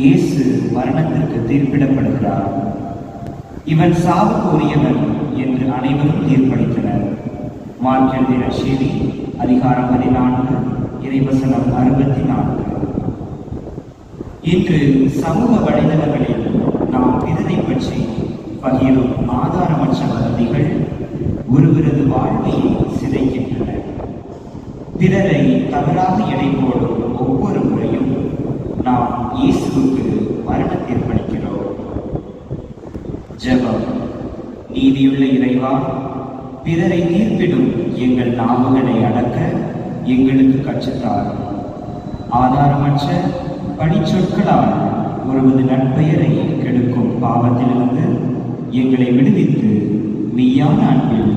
இயேசு மரணத்திற்கு தீர்ப்பிடப்படுகிறார். இவன் சாவு கோரியவன் என்று அனைவரும் தீர்ப்பளித்தனர். மார்க்கெழுதி செய்தி அதிகாரம் பதினான்கு இறைவசனம் அறுபத்தி நான்கு இன்று சமூக வலைதளங்களில் நாம் விருதை பற்றி பகிரும் ஆதாரமற்ற வதந்திகள் ஒருவரது வாழ்வையை சிதைக்கின்றன. பிறரை தவறாக எடை போடும் ஒவ்வொரு முறையும் நாம் இயேசுக்கு மரண தீர்ப்பளிக்கிறோம் ஜபம். நீதியுள்ள இறைவா பிறரை தீர்ப்பிடும் எங்கள் நாமங்களை அடக்க எங்களுக்கு கற்றுத்தார். ஆதாரமற்ற பணிச்சொற்களால் ஒருவது நட்பெயரை கெடுக்கும் பாவத்திலிருந்து எங்களை விடுவித்து மெய்யான அன்பில்